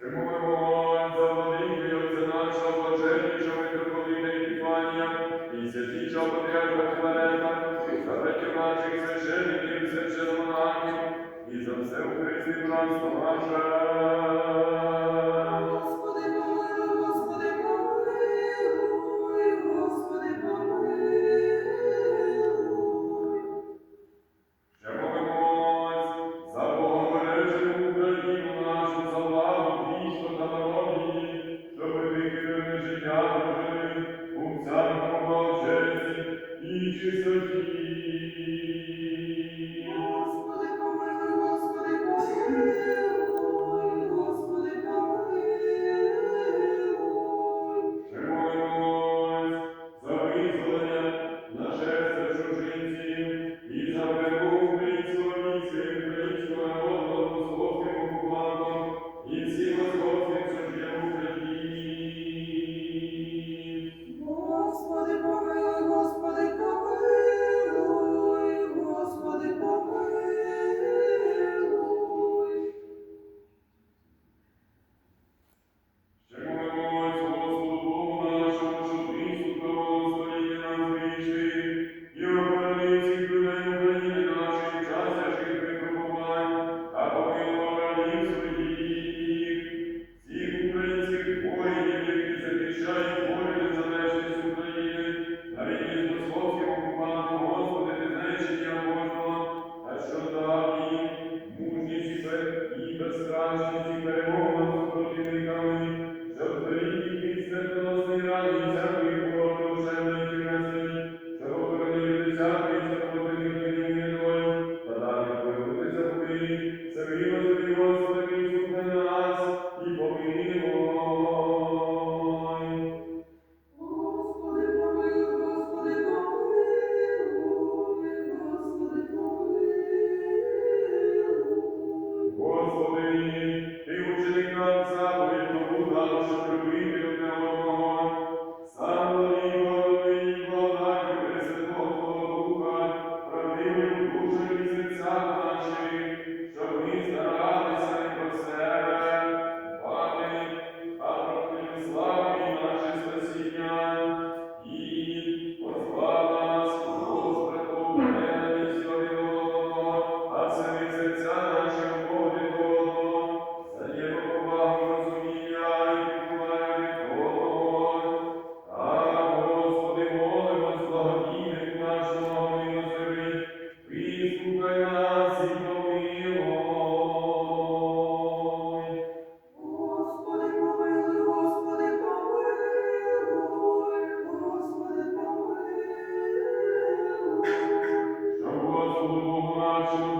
Чому вимогань за владимир, Отця нашого блаженнішого митрополита Епіфанія і святічого патріарха Філарета, за братів наших священників, священомонахів і за все українське братство наше. Lord,